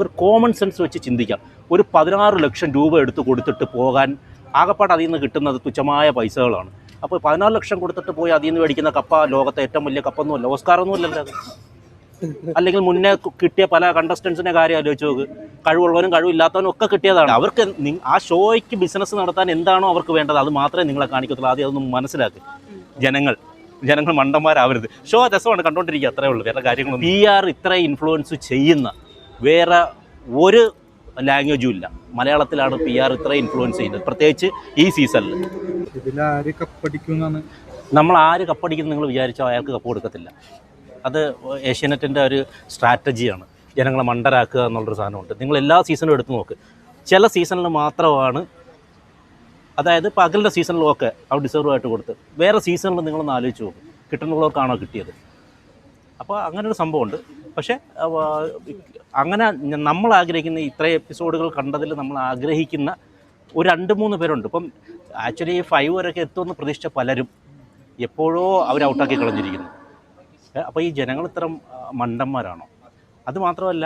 ഒരു common sense വെച്ച് ചിന്തിക്കാം. ഒരു പതിനാറ് ലക്ഷം രൂപ എടുത്ത് കൊടുത്തിട്ട് പോകാൻ ആകപ്പാട് അതിൽ നിന്ന് കിട്ടുന്നത് തുച്ഛമായ പൈസകളാണ്. അപ്പോൾ പതിനാറ് ലക്ഷം കൊടുത്തിട്ട് പോയി അതിൽ നിന്ന് മേടിക്കുന്ന കപ്പ ലോകത്തെ ഏറ്റവും വലിയ കപ്പൊന്നുമല്ല ഓസ്കാറൊന്നും അല്ലല്ലോ അത് അല്ലെങ്കിൽ മുന്നേ കിട്ടിയ പല കണ്ടസ്റ്റൻസിന്റെ കാര്യം ആലോചിച്ച് നോക്ക്. കഴിവുള്ളവനും കഴിവില്ലാത്തവനും ഒക്കെ കിട്ടിയതാണ്. അവർക്ക് ആ ഷോയ്ക്ക് ബിസിനസ് നടത്താൻ എന്താണോ അവർക്ക് വേണ്ടത് അത് മാത്രമേ നിങ്ങളെ കാണിക്കത്തുള്ളൂ. ആദ്യം അതൊന്നും മനസ്സിലാക്കുക ജനങ്ങൾ ജനങ്ങൾ മണ്ടന്മാരാവരുത്. ഷോ രസമാണ് കണ്ടുകൊണ്ടിരിക്കുക അത്രേ ഉള്ളൂ. വേറെ കാര്യങ്ങളൊന്നും പി ആർ ഇത്ര ഇൻഫ്ലുവൻസ് ചെയ്യുന്ന വേറെ ഒരു ലാംഗ്വേജും ഇല്ല. മലയാളത്തിലാണ് പി ആർ ഇത്ര ഇൻഫ്ലുവൻസ് ചെയ്യുന്നത്. പ്രത്യേകിച്ച് ഈ സീസണിൽ നമ്മൾ ആര് കപ്പടിക്കുന്നു നിങ്ങൾ വിചാരിച്ചോ അയാൾക്ക് കപ്പ് കൊടുക്കത്തില്ല. അത് ഏഷ്യാനെറ്റിന്റെ ഒരു സ്ട്രാറ്റജിയാണ് ജനങ്ങളെ മണ്ടരാക്കുക എന്നുള്ളൊരു സാധനമുണ്ട്. നിങ്ങൾ എല്ലാ സീസണും എടുത്ത് നോക്ക്. ചില സീസണിൽ മാത്രമാണ് അതായത് പകലിന്റെ സീസണിലും ഒക്കെ അവർ ഡിസേർവ് ആയിട്ട് കൊടുത്ത്. വേറെ സീസണിൽ നിങ്ങളൊന്ന് ആലോചിച്ച് നോക്കും. കിട്ടുന്നുള്ളവർക്കാണോ കിട്ടിയത്? അപ്പോൾ അങ്ങനെ ഒരു സംഭവമുണ്ട്. പക്ഷേ അങ്ങനെ നമ്മൾ ആഗ്രഹിക്കുന്ന ഇത്രയും എപ്പിസോഡുകൾ കണ്ടതിൽ നമ്മൾ ആഗ്രഹിക്കുന്ന ഒരു രണ്ട് മൂന്ന് പേരുണ്ട്. ഇപ്പം ആക്ച്വലി ഈ ഫൈവ് വരെയൊക്കെ എത്തുമെന്ന് പ്രതീക്ഷിച്ച പലരും എപ്പോഴോ അവർ ഔട്ടാക്കി കളഞ്ഞിരിക്കുന്നു. അപ്പോൾ ഈ ജനങ്ങൾ ഇത്തരം മണ്ടന്മാരാണോ? അതുമാത്രമല്ല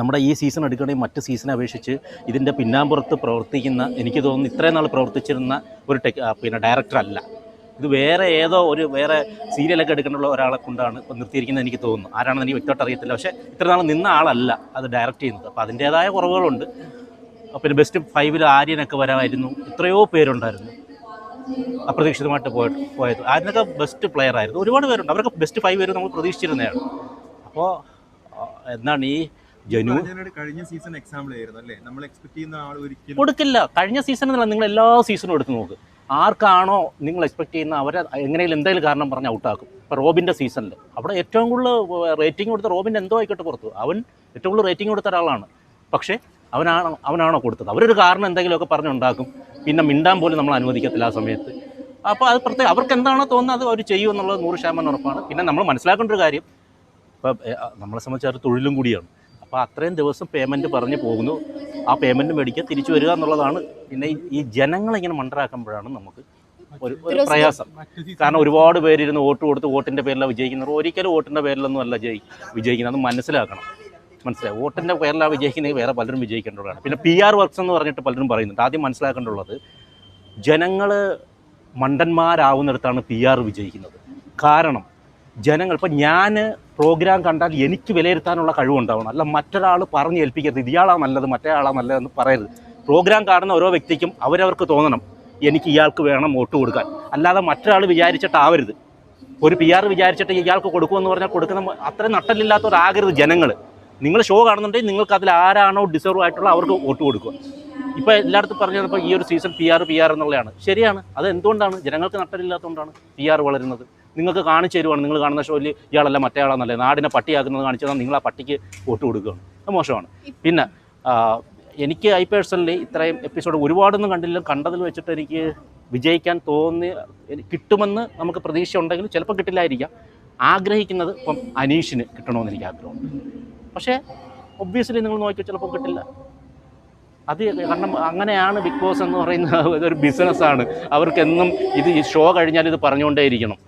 നമ്മുടെ ഈ സീസൺ എടുക്കുകയാണെങ്കിൽ മറ്റ് സീസണെ അപേക്ഷിച്ച് ഇതിന്റെ പിന്നാമ്പുറത്ത് പ്രവർത്തിക്കുന്ന എനിക്ക് തോന്നുന്നു ഇത്രയും നാൾ പ്രവർത്തിച്ചിരുന്ന ഒരു ടെക് പിന്നെ ഡയറക്ടർ അല്ല. ഇത് വേറെ ഏതോ ഒരു വേറെ സീരിയലൊക്കെ എടുക്കേണ്ട ഒരാളെ കൊണ്ടാണ് ഇപ്പോൾ നിർത്തിയിരിക്കുന്നത് എനിക്ക് തോന്നുന്നു. ആരാണെന്ന് എനിക്ക് വ്യക്തമായിട്ട് അറിയത്തില്ല. പക്ഷേ ഇത്ര നാൾ നിന്ന ആളല്ല അത് ഡയറക്റ്റ് ചെയ്യുന്നത്. അപ്പോൾ അതിന്റേതായ കുറവുകളുണ്ട്. പിന്നെ ബെസ്റ്റ് ഫൈവിൽ ആര്യനൊക്കെ വരാമായിരുന്നു. എത്രയോ പേരുണ്ടായിരുന്നു. അപ്രതീക്ഷിതമായിട്ട് പോയിട്ട് പോയത്. ആര്യനൊക്കെ ബെസ്റ്റ് പ്ലെയർ ആയിരുന്നു. ഒരുപാട് പേരുണ്ട്. അവരൊക്കെ ബെസ്റ്റ് ഫൈവ് വരും നമ്മൾ പ്രതീക്ഷിച്ചിരുന്നതാണ്. അപ്പോൾ എന്താണ് ഈ ജനു? കഴിഞ്ഞ സീസൺ എക്സാമ്പിൾ ആയിരുന്നു അല്ലേ? നമ്മൾ എക്സ്പെക്ട് ചെയ്യുന്ന ആൾ ഒരിക്കലും കൊടുക്കില്ല. കഴിഞ്ഞ സീസണിൽ നിങ്ങൾ എല്ലാ സീസണും എടുത്ത് നോക്ക്. ആർക്കാണോ നിങ്ങൾ എക്സ്പെക്ട് ചെയ്യുന്ന അവരെ എങ്ങനെയും എന്തെങ്കിലും കാരണം പറഞ്ഞ് ഔട്ടാക്കും. ഇപ്പോൾ റോബിന്റെ സീസണിൽ അവിടെ ഏറ്റവും കൂടുതൽ റേറ്റിംഗ് കൊടുത്ത റോബിൻ എന്തോ ആയിക്കോട്ടെ പുറത്തു. അവൻ ഏറ്റവും കൂടുതൽ റേറ്റിംഗ് കൊടുത്ത ഒരാളാണ്. പക്ഷേ അവനാണ് അവനാണോ കൊടുത്തത്. അവരൊരു കാരണം എന്തെങ്കിലുമൊക്കെ പറഞ്ഞുണ്ടാക്കും പിന്നെ മിണ്ടാൻ പോലും നമ്മൾ അനുവദിക്കത്തില്ല ആ സമയത്ത്. അപ്പോൾ അത് പ്രത്യേകം അവർക്ക് എന്താണോ തോന്നുന്നത് അവർ ചെയ്യും എന്നുള്ളത് നൂറ് ശതമാനം ഉറപ്പാണ്. പിന്നെ നമ്മൾ മനസ്സിലാക്കേണ്ട ഒരു കാര്യം ഇപ്പോൾ നമ്മളെ സംബന്ധിച്ച് അവർ തൊഴിലും കൂടിയാണ്. അപ്പോൾ അത്രയും ദിവസം പേയ്മെന്റ് പറഞ്ഞ് പോകുന്നു. ആ പേയ്മെന്റ് മേടിക്കുക തിരിച്ചു വരിക എന്നുള്ളതാണ് പിന്നെ ഈ- ഈ ജനങ്ങളിങ്ങനെ മണ്ടരാക്കുമ്പോഴാണ് നമുക്ക് ഒരു ഒരു പ്രയാസം. കാരണം ഒരുപാട് പേരിരുന്ന് വോട്ട് കൊടുത്ത് വോട്ടിന്റെ പേരിലാണ് വിജയിക്കുന്നത്. ഒരിക്കലും വോട്ടിന്റെ പേരിലൊന്നും അല്ല ജയി വിജയിക്കുന്നത്. അത് മനസ്സിലാക്കണം. മനസ്സിലായി? വോട്ടിന്റെ പേരിലാണ് വിജയിക്കുന്നത് വേറെ പലരും വിജയിക്കേണ്ടതാണ് പിന്നെ പി ആർ വർക്ക്സ് എന്ന് പറഞ്ഞിട്ട് പലരും പറയുന്നുണ്ട്. ആദ്യം മനസ്സിലാക്കേണ്ടുള്ളത് ജനങ്ങൾ മണ്ടന്മാരാവുന്നിടത്താണ് പി ആർ വിജയിക്കുന്നത്. കാരണം ജനങ്ങൾ ഇപ്പം ഞാൻ പ്രോഗ്രാം കണ്ടാൽ എനിക്ക് വിലയിരുത്താനുള്ള കഴിവുണ്ടാവണം. അല്ല മറ്റൊരാൾ പറഞ്ഞ് ഏൽപ്പിക്കരുത്. ഇയാളാ നല്ലത് മറ്റേ ആളാ നല്ലതെന്ന് പറയരുത്. പ്രോഗ്രാം കാണുന്ന ഓരോ വ്യക്തിക്കും അവരവർക്ക് തോന്നണം. എനിക്ക് ഇയാൾക്ക് വേണം വോട്ട് കൊടുക്കാൻ. അല്ലാതെ മറ്റൊരാൾ വിചാരിച്ചിട്ടാവരുത്. ഒരു പി ആർ വിചാരിച്ചിട്ട് ഇയാൾക്ക് കൊടുക്കുമെന്ന് പറഞ്ഞാൽ കൊടുക്കുന്ന അത്ര നട്ടലില്ലാത്തവരാകരുത് ജനങ്ങൾ നിങ്ങൾ ഷോ കാണുന്നുണ്ടെങ്കിൽ നിങ്ങൾക്ക് അതിൽ ആരാണോ ഡിസേർവ് ആയിട്ടുള്ള അവർക്ക് വോട്ട് കൊടുക്കുക. ഇപ്പോൾ എല്ലായിടത്തും പറഞ്ഞു ഇപ്പോൾ ഈ ഒരു season P R P R എന്നുള്ളതാണ്. ശരിയാണ്. അത് എന്തുകൊണ്ടാണ് ജനങ്ങൾക്ക് നട്ടലില്ലാത്തതുകൊണ്ടാണ് പി ആർ വളരുന്നത്. നിങ്ങൾക്ക് കാണിച്ചു തരുവാണ്. നിങ്ങൾ കാണുന്ന ഷോയിൽ ഇയാളല്ല മറ്റേ ആളാണെന്നല്ലേ നാടിനെ പട്ടിയാക്കുന്നത് കാണിച്ചു തന്നാൽ നിങ്ങൾ ആ പട്ടിക്ക് വോട്ട് കൊടുക്കുകയാണ്. അത് മോശമാണ്. പിന്നെ എനിക്ക് ഐ പേഴ്സണലി ഇത്രയും എപ്പിസോഡ് ഒരുപാടൊന്നും കണ്ടില്ല. കണ്ടതിൽ വെച്ചിട്ട് എനിക്ക് വിജയിക്കാൻ തോന്നി കിട്ടുമെന്ന് നമുക്ക് പ്രതീക്ഷ ഉണ്ടെങ്കിൽ ചിലപ്പോൾ കിട്ടില്ലായിരിക്കാം. ആഗ്രഹിക്കുന്നത് ഇപ്പം അനീഷിന് കിട്ടണമെന്ന് എനിക്ക് ആഗ്രഹമുണ്ട്. പക്ഷേ ഒബ്വിയസ്ലി നിങ്ങൾ നോക്കിയാൽ ചിലപ്പോൾ കിട്ടില്ല. അത് കാരണം അങ്ങനെയാണ് ബിഗ് ബോസ് എന്ന് പറയുന്ന ഇതൊരു ബിസിനസ്സാണ് അവർക്കെന്നും ഇത് ഷോ കഴിഞ്ഞാൽ ഇത് പറഞ്ഞുകൊണ്ടേയിരിക്കണം.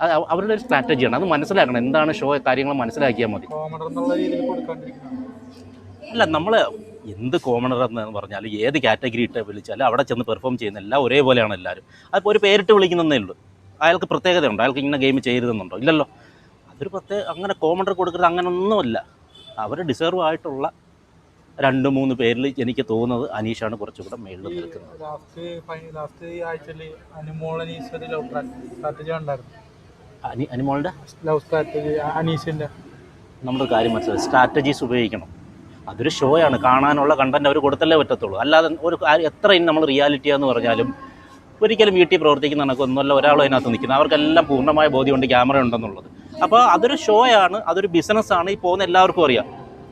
അവരുടെ ഒരു സ്ട്രാറ്റജിയാണ്. അത് മനസ്സിലാക്കണം. എന്താണ് ഷോ കാര്യങ്ങൾ മനസ്സിലാക്കിയാൽ മതി. അല്ല നമ്മൾ എന്ത് കോമണർ എന്ന് പറഞ്ഞാലും ഏത് കാറ്റഗറി ഇട്ട് വിളിച്ചാലും അവിടെ ചെന്ന് പെർഫോം ചെയ്യുന്ന എല്ലാം ഒരേപോലെയാണ് എല്ലാവരും അതിപ്പോൾ ഒരു പേരിട്ട് വിളിക്കുന്നതേ ഉള്ളൂ. അയാൾക്ക് പ്രത്യേകതയുണ്ടോ? അയാൾക്ക് ഇങ്ങനെ ഗെയിം ചെയ്യരുതെന്നുണ്ടോ? ഇല്ലല്ലോ. അതൊരു പ്രത്യേക അങ്ങനെ കോമണർ കൊടുക്കരുത് അങ്ങനൊന്നുമില്ല. അവർ ഡിസേർവ് ആയിട്ടുള്ള രണ്ട് മൂന്ന് പേരിൽ എനിക്ക് തോന്നുന്നത് അനീഷാണ് കുറച്ചുകൂടെ മേളിൽ നിൽക്കുന്നത്. ലാസ്റ്റ് ലാസ്റ്റ് ഈ ആഴ്ചയിൽ അനുമോൾ ലവ് സ്ട്രാറ്റജി ഉണ്ടായിരുന്നു അനി അനിമോളുടെ? ലവ് സ്ട്രാറ്റജി അനീഷിന്റെ നമ്മളൊരു കാര്യം മനസ്സിലായി. സ്ട്രാറ്റജീസ് ഉപയോഗിക്കണം. അതൊരു ഷോയാണ് കാണാനുള്ള കണ്ടന്റ് അവർ കൊടുത്തല്ലേ പറ്റത്തുള്ളൂ. അല്ലാതെ ഒരു എത്ര ഇനി നമ്മൾ റിയാലിറ്റി എന്ന് പറഞ്ഞാലും ഒരിക്കലും വീട്ടിൽ പ്രവർത്തിക്കുന്ന കണക്കൊന്നുമല്ല. ഒരാളും അതിനകത്ത് നിൽക്കുന്നത്. അവർക്കെല്ലാം പൂർണമായ ബോധ്യമുണ്ട് ക്യാമറ ഉണ്ടെന്നുള്ളത്. അപ്പോൾ അതൊരു ഷോയാണ് അതൊരു ബിസിനസ്സാണ് ഈ പോകുന്ന എല്ലാവർക്കും അറിയാം.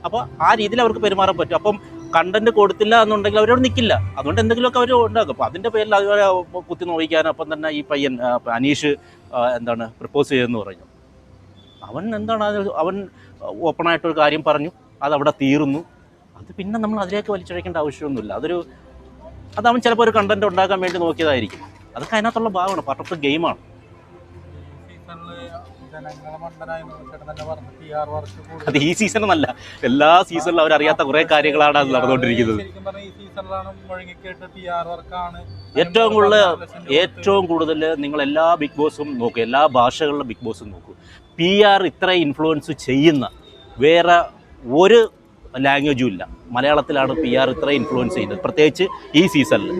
അപ്പോൾ ആ രീതിയിൽ അവർക്ക് പെരുമാറാൻ പറ്റും. അപ്പം കണ്ടന്റ് കൊടുത്തില്ല എന്നുണ്ടെങ്കിൽ അവരോട് നിൽക്കില്ല അതുകൊണ്ട് എന്തെങ്കിലുമൊക്കെ അവർ ഉണ്ടാക്കും. അപ്പോൾ അതിന്റെ പേരിൽ അതുപോലെ കുത്തി നോക്കിക്കാൻ അപ്പം തന്നെ ഈ പയ്യൻ അനീഷ് എന്താണ് പ്രപ്പോസ് ചെയ്തെന്ന് പറഞ്ഞു. അവൻ എന്താണ് അത് അവൻ ഓപ്പണായിട്ടൊരു കാര്യം പറഞ്ഞു. അത് അവിടെ തീർന്നു. അത് പിന്നെ നമ്മൾ അതിലേക്ക് വലിച്ചഴക്കേണ്ട ആവശ്യമൊന്നുമില്ല. അതൊരു അത് അവൻ ചിലപ്പോൾ ഒരു കണ്ടന്റ് ഉണ്ടാക്കാൻ വേണ്ടി നോക്കിയതായിരിക്കും. അതൊക്കെ അതിനകത്തുള്ള ഭാഗമാണ്. പാർട്ട് ഗെയിമാണ് അത് ഈ സീസണല്ല എല്ലാ സീസണിലും അവരറിയാത്ത കുറെ കാര്യങ്ങളാണ് അത് നടന്നുകൊണ്ടിരിക്കുന്നത്. ഏറ്റവും കൂടുതൽ ഏറ്റവും കൂടുതൽ നിങ്ങൾ എല്ലാ ബിഗ് ബോസും നോക്കൂ എല്ലാ ഭാഷകളിലും ബിഗ് ബോസും നോക്കൂ. പി ആർ ഇത്ര ഇൻഫ്ലുവൻസ് ചെയ്യുന്ന വേറെ ഒരു ലാംഗ്വേജും ഇല്ല. മലയാളത്തിലാണ് പി ആർ ഇത്ര ഇൻഫ്ലുവൻസ് ചെയ്യുന്നത്. പ്രത്യേകിച്ച് ഈ സീസണിൽ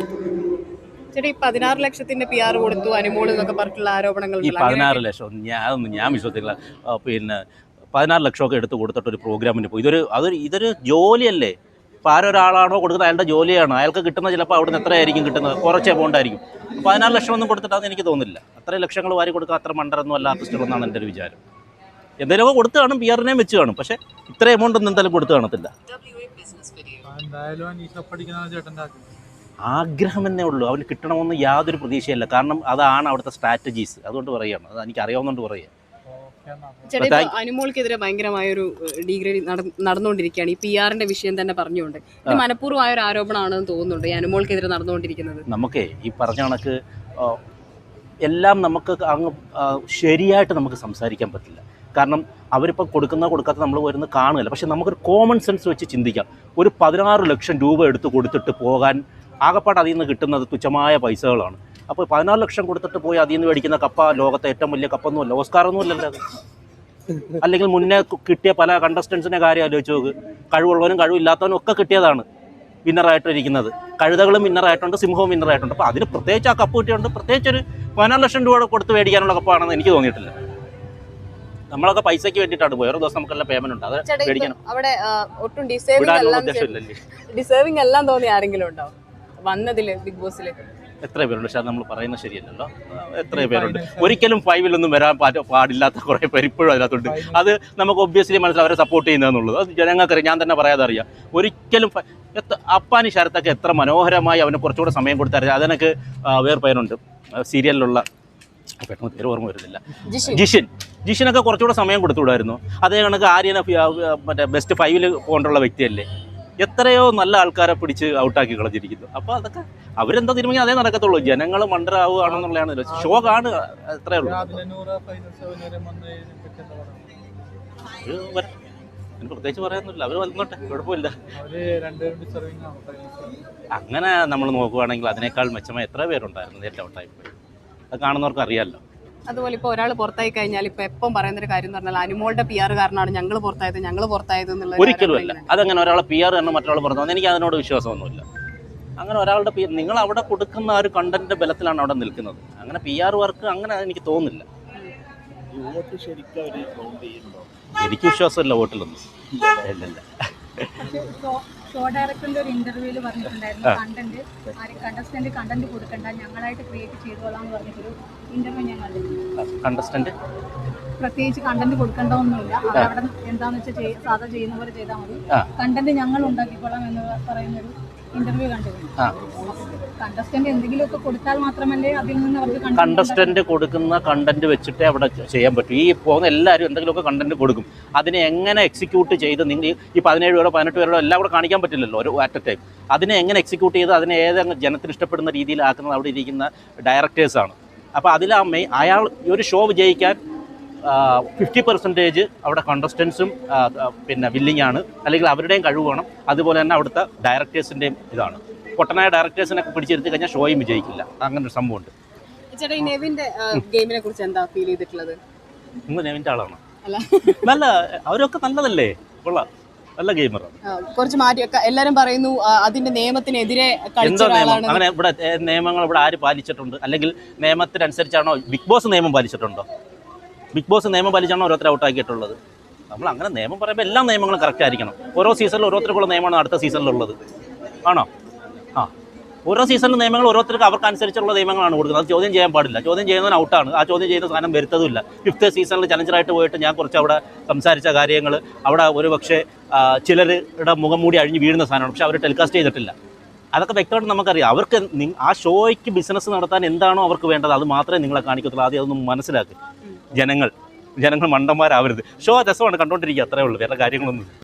ചേട്ടാ ഈ പതിനാറ് ലക്ഷത്തിന്റെ പി ആർ കൊടുത്തു അനുമോൾ എന്നൊക്കെ പറഞ്ഞിട്ടുള്ള ആരോപണങ്ങൾ ഈ പതിനാറ് ലക്ഷം ഞാൻ ഞാൻ വിശ്വസിക്കില്ല പിന്നെ പതിനാറ് ലക്ഷമൊക്കെ എടുത്ത് കൊടുത്തിട്ട് ഒരു പ്രോഗ്രാമിന് പോയി. ഇതൊരു അതൊരു ഇതൊരു ജോലിയല്ലേ? ഇപ്പോൾ ആരൊരാളാണോ കൊടുക്കുന്നത് അയാളുടെ ജോലിയാണ്. അയാൾക്ക് കിട്ടുന്ന ചിലപ്പോൾ അവിടുന്ന് എത്രയായിരിക്കും കിട്ടുന്നത്? കുറച്ച് എമൗണ്ട് ആയിരിക്കും പതിനാറ് ലക്ഷം ഒന്നും കൊടുത്തിട്ടാന്ന് എനിക്ക് തോന്നുന്നില്ല. അത്രയും ലക്ഷങ്ങൾ വാരി കൊടുക്കുക അത്ര മണ്ടറൊന്നും അല്ല ആർട്ടിസ്റ്റുകളെന്നാണ് എന്റെ ഒരു വിചാരം. എന്തെങ്കിലുമൊക്കെ കൊടുത്ത് കാണും പി ആറിനെയും വെച്ച് കാണും. പക്ഷേ ഇത്ര എമൗണ്ട് ഒന്നും എന്തായാലും കൊടുത്ത് കാണത്തില്ല. എന്തായാലും ആഗ്രഹം തന്നെ എന്നേ ഉള്ളൂ. അവന് കിട്ടണമെന്ന് യാതൊരു പ്രതീക്ഷയല്ല കാരണം അതാണ് അവിടുത്തെ സ്ട്രാറ്റജീസ് അതുകൊണ്ട് പറയുകയാണ്. അത് എനിക്ക് അറിയാവുന്നതുകൊണ്ട് പറയുക അനുമോൾക്കെതിരെ ഭയങ്കരമായ ഒരു ഡിഗ്രേഡ് നടന്നുകൊണ്ടിരിക്കുകയാണ്. ഈ പി ആറിന്റെ വിഷയം തന്നെ പറഞ്ഞുകൊണ്ട്. ഇത് മനഃപൂർവമായ ഒരു ആരോപണമാണെന്ന് തോന്നുന്നുണ്ട് ഈ അനുമോൾക്കെതിരെ നടന്നുകൊണ്ടിരിക്കുന്നത്. നമുക്കേ ഈ പറഞ്ഞ കണക്ക് എല്ലാം നമുക്ക് അങ്ങ് ശരിയായിട്ട് നമുക്ക് സംസാരിക്കാൻ പറ്റില്ല. കാരണം അവരിപ്പോൾ കൊടുക്കുന്ന കൊടുക്കാത്ത നമ്മൾ വരുന്ന കാണുകയില്ല. പക്ഷെ നമുക്കൊരു കോമൺ സെൻസ് വെച്ച് ചിന്തിക്കാം. ഒരു പതിനാറ് ലക്ഷം രൂപ എടുത്ത് കൊടുത്തിട്ട് പോകാൻ ആകപ്പാട് അതിൽ നിന്ന് കിട്ടുന്നത് തുച്ഛമായ പൈസകളാണ്. അപ്പോൾ പതിനാറ് ലക്ഷം കൊടുത്തിട്ട് പോയി അതിൽ നിന്ന് മേടിക്കുന്ന കപ്പ ലോകത്തെ ഏറ്റവും വലിയ കപ്പൊന്നുമല്ല ഓസ്കാറൊന്നുമല്ലല്ലോ അത്. അല്ലെങ്കിൽ മുന്നേ കിട്ടിയ പല കണ്ടസ്റ്റൻസിന്റെ കാര്യം ആലോചിച്ച് നോക്ക്. കഴിവുള്ളവനും കഴിവില്ലാത്തവനും ഒക്കെ കിട്ടിയതാണ് വിന്നറായിട്ടിരിക്കുന്നത് കഴുതകളും വിന്നറായിട്ടുണ്ട് സിംഹവും വിന്നറായിട്ടുണ്ട് അപ്പോൾ അതിന് പ്രത്യേകിച്ച് ആ കപ്പ് കിട്ടിയുണ്ട് പ്രത്യേകിച്ച് ഒരു പതിനാറ് ലക്ഷം രൂപ കൊടുത്ത് മേടിക്കാനുള്ള കപ്പാണെന്ന് എനിക്ക് തോന്നിയിട്ടില്ല. നമ്മളൊക്കെ പൈസയ്ക്ക് വേണ്ടിയിട്ടാണ് പോയത്. ഓരോ ദിവസം നമുക്കെല്ലാം പേയ്മെന്റ് ഉണ്ട്. അത് മേടിക്കണം. അവിടെ ഒട്ടും ഡിസേർവിംഗ് എല്ലാം തോന്നി ആരെങ്കിലും ഉണ്ടോ? വന്നതിൽ ബിഗ് ബോസിൽ. എത്ര പേരുണ്ട് പക്ഷെ നമ്മൾ പറയുന്നത് ശരിയല്ലല്ലോ. എത്ര പേരുണ്ട്. ഒരിക്കലും ഫൈവിലൊന്നും വരാൻ പാടില്ലാത്ത കുറേ പേര് ഇപ്പോഴും അതിനകത്തുണ്ട്. അത് നമുക്ക് ഒബ്വിയസ്ലി മനസ്സിലാവും അവരെ സപ്പോർട്ട് ചെയ്യുന്നതെന്നുള്ളത് അത് ജനങ്ങൾക്കറിയാം ഞാൻ തന്നെ പറയാതെ അറിയാം. ഒരിക്കലും എത്ര അപ്പാനി ശരത്തൊക്കെ എത്ര മനോഹരമായി അവന് കുറച്ചുകൂടെ സമയം കൊടുത്തറിയാം അതിനൊക്കെ വേറെ പേരുണ്ട് സീരിയലിലുള്ള പെട്ടെന്ന് പേര് ഓർമ്മ വരുന്നില്ല. ജിഷിൻ. ജിഷിനൊക്കെ കുറച്ചുകൂടെ സമയം കൊടുത്തുവിടായിരുന്നു. അതേ കണക്ക് ആര്യനെ മറ്റേ ബെസ്റ്റ് ഫൈവിൽ പോകേണ്ടുള്ള വ്യക്തിയല്ലേ? എത്രയോ നല്ല ആൾക്കാരെ പിടിച്ച് ഔട്ടാക്കി കളഞ്ഞിരിക്കുന്നു. അപ്പോൾ അതൊക്കെ അവരെന്താ തീരുമാനം? അതേ നടക്കത്തുള്ളൂ. ജനങ്ങൾ മണ്ടരാവുകയാണെന്നുള്ളതാണ്. ഷോ കാണുക അത്രേ ഉള്ളൂ. പ്രത്യേകിച്ച് പറയാനൊന്നുമില്ല. അവർ വന്നോട്ടെ. കുഴപ്പമില്ല. ആണ്. അങ്ങനെ നമ്മൾ നോക്കുകയാണെങ്കിൽ അതിനേക്കാൾ മെച്ചമായി എത്ര പേരുണ്ടായിരുന്നു. നേരിട്ട് ഔട്ടായി പോയി. അത് കാണുന്നവർക്ക് അറിയാമല്ലോ. അതുപോലെ ഇപ്പൊ ഒരാൾ പുറത്തായി കഴിഞ്ഞാൽ ഇപ്പൊ എപ്പം പറയുന്ന ഒരു കാര്യം എന്ന് പറഞ്ഞാൽ അനുമോളുടെ പി ആർ കാരണമാണ് ഞങ്ങൾ പുറത്തായത് ഞങ്ങൾ പുറത്തായത് എന്നുള്ള ഒരിക്കലും അല്ല. അതങ്ങനെ ഒരാളെ പി ആർ തന്നെ മറ്റൊരാൾ പുറത്തു എനിക്ക് അതിനോട് വിശ്വാസമൊന്നുമില്ല. അങ്ങനെ ഒരാളുടെ പി നിങ്ങൾ അവിടെ കൊടുക്കുന്ന ആ ഒരു കണ്ടന്റിന്റെ ബലത്തിലാണ് അവിടെ നിൽക്കുന്നത്. അങ്ങനെ പി ആർ വർക്ക് അങ്ങനെ എനിക്ക് തോന്നുന്നില്ല. വോട്ട് ശരിക്കും അവർ കൗണ്ട് ചെയ്യുന്നുണ്ടോ? എനിക്ക് വിശ്വാസമില്ല വോട്ടിലൊന്നും. ഷോ ഡയറക്ടറിന്റെ ഒരു ഇന്റർവ്യൂൽ പറഞ്ഞിട്ടുണ്ടായിരുന്നു കണ്ടന്റ് ആരും കണ്ടസ്റ്റന്റ് കണ്ടന്റ് കൊടുക്കണ്ട ഞങ്ങളായിട്ട് ക്രിയേറ്റ് ചെയ്തോളാം എന്ന് പറഞ്ഞിട്ടൊരു ഇന്റർവ്യൂ ഞാൻ കണ്ടിട്ടുണ്ട്. പ്രത്യേകിച്ച് കണ്ടന്റ് കൊടുക്കേണ്ടതൊന്നുമില്ല അവിടെ എന്താന്ന് വെച്ചാൽ സാധാ ചെയ്യുന്ന പോലെ ചെയ്താൽ മതി. കണ്ടന്റ് ഞങ്ങൾ ഉണ്ടാക്കിക്കോളാം എന്ന് പറയുന്ന ഒരു ഇന്റർവ്യൂ ആ. കണ്ടസ്റ്റന്റ് എന്തെങ്കിലുമൊക്കെ കൊടുത്താൽ മാത്രമല്ലേ അതിൽ നിന്ന് അവർക്ക് content കണ്ടസ്റ്റന്റ് കൊടുക്കുന്ന കണ്ടന്റ് വെച്ചിട്ടേ അവിടെ ചെയ്യാൻ പറ്റൂ. ഈ പോകുന്ന എല്ലാവരും എന്തെങ്കിലുമൊക്കെ കണ്ടന്റ് കൊടുക്കും. അതിനെ എങ്ങനെ എക്സിക്യൂട്ട് ചെയ്ത് നിങ്ങൾ ഈ- പതിനേഴ് പേരോ പതിനെട്ട് പേരോ എല്ലാം കൂടെ കാണിക്കാൻ പറ്റില്ലല്ലോ ഒരു അറ്റ് എ ടൈം അതിനെ എങ്ങനെ എക്സിക്യൂട്ട് ചെയ്ത് അതിനെ ഏത് ജനത്തിന് ഇഷ്ടപ്പെടുന്ന രീതിയിലാക്കുന്നത് അവിടെ ഇരിക്കുന്ന ഡയറക്ടേഴ്സാണ് അപ്പോൾ അതിൽ ആ മെയിൻ അയാൾ ഈ ഒരു ഷോ വിജയിക്കാൻ ഫിഫ്റ്റി പെർസെന്റേജ് അവിടെ കണ്ടസ്റ്റൻസും പിന്നെ വില്ലിംഗ് ആണ്. അല്ലെങ്കിൽ അവരുടെയും കഴിവ് വേണം. അതുപോലെ തന്നെ അവിടുത്തെ ഡയറക്ടേഴ്സിന്റെയും ഇതാണ്. പൊട്ടനായ ഡയറക്ടേഴ്സിനൊക്കെ പിടിച്ചെടുത്ത് കഴിഞ്ഞാൽ ഷോയും വിജയിക്കില്ല. അങ്ങനെ ഒരു സംഭവമുണ്ട്. ചേട്ടാ ഈ നെവിന്റെ ഗെയിമിനെ കുറിച്ച് എന്താ ഫീൽ ചെയ്തിട്ടുള്ളത്? നിങ്ങൾ നെവിന്റെ ആളാണ്? നല്ല അവരൊക്കെ നല്ലതല്ലേ? കൊള്ളാം. നല്ല ഗെയിമറാണ് കുറച്ച് മാറ്റിയൊക്കെ എല്ലാരും പറയുന്നു അതിന്റെ നിയമത്തിനെതിരെ എന്തോ നിയമം? അങ്ങനെ ഇവിടെ നിയമങ്ങൾ ഇവിടെ ആര് പാലിച്ചിട്ടുണ്ട്? അല്ലെങ്കിൽ നിയമത്തിനനുസരിച്ചാണോ ബിഗ് ബോസ് നിയമം പാലിച്ചിട്ടുണ്ടോ? ബിഗ് ബോസ് നിയമം പാലിച്ചാണ് ഓരോരുത്തരെ ഔട്ടാക്കിയിട്ടുള്ളത്. നമ്മൾ അങ്ങനെ നിയമം പറയുമ്പോൾ എല്ലാ നിയമങ്ങളും കറക്റ്റ് ആയിരിക്കണം. ഓരോ സീസണിൽ ഓരോരുത്തർക്കുള്ള നിയമമാണ് അടുത്ത സീസണിലുള്ളത് ആണോ? ആ. ഓരോ സീസണിലും നിയമങ്ങൾ ഓരോരുത്തർക്ക് അവർക്ക് അനുസരിച്ചുള്ള നിയമങ്ങളാണ് കൊടുക്കുന്നത്. അത് ചോദ്യം ചെയ്യാൻ പാടില്ല. ചോദ്യം ചെയ്യുന്നവൻ ഔട്ടാണ് ആ ചോദ്യം ചെയ്യുന്ന സാധനം വരുത്തതുമില്ല. ഫിഫ്ത്ത് സീസണിൽ ചലഞ്ചറായിട്ട് പോയിട്ട് ഞാൻ കുറച്ച് അവിടെ സംസാരിച്ച കാര്യങ്ങൾ അവിടെ ഒരു പക്ഷേ ചിലരുടെ മുഖം മൂടി അഴിഞ്ഞ് വീഴുന്ന സാധനമാണ്. പക്ഷേ അവർ ടെലികാസ്റ്റ് ചെയ്തിട്ടില്ല. അതൊക്കെ വ്യക്തമായിട്ട് നമുക്കറിയാം. അവർക്ക് ആ ഷോയ്ക്ക് ബിസിനസ് നടത്താൻ എന്താണോ അവർക്ക് വേണ്ടത് അത് മാത്രമേ നിങ്ങളെ കാണിക്കത്തുള്ളൂ. ആദ്യം അതൊന്നും മനസ്സിലാക്കുക ജനങ്ങൾ ജനങ്ങൾ മണ്ടന്മാരാവരുത്. ഷോ രസമാണ് കണ്ടുകൊണ്ടിരിക്കുക അത്രേ ഉള്ളൂ. വേറെ കാര്യങ്ങളൊന്നും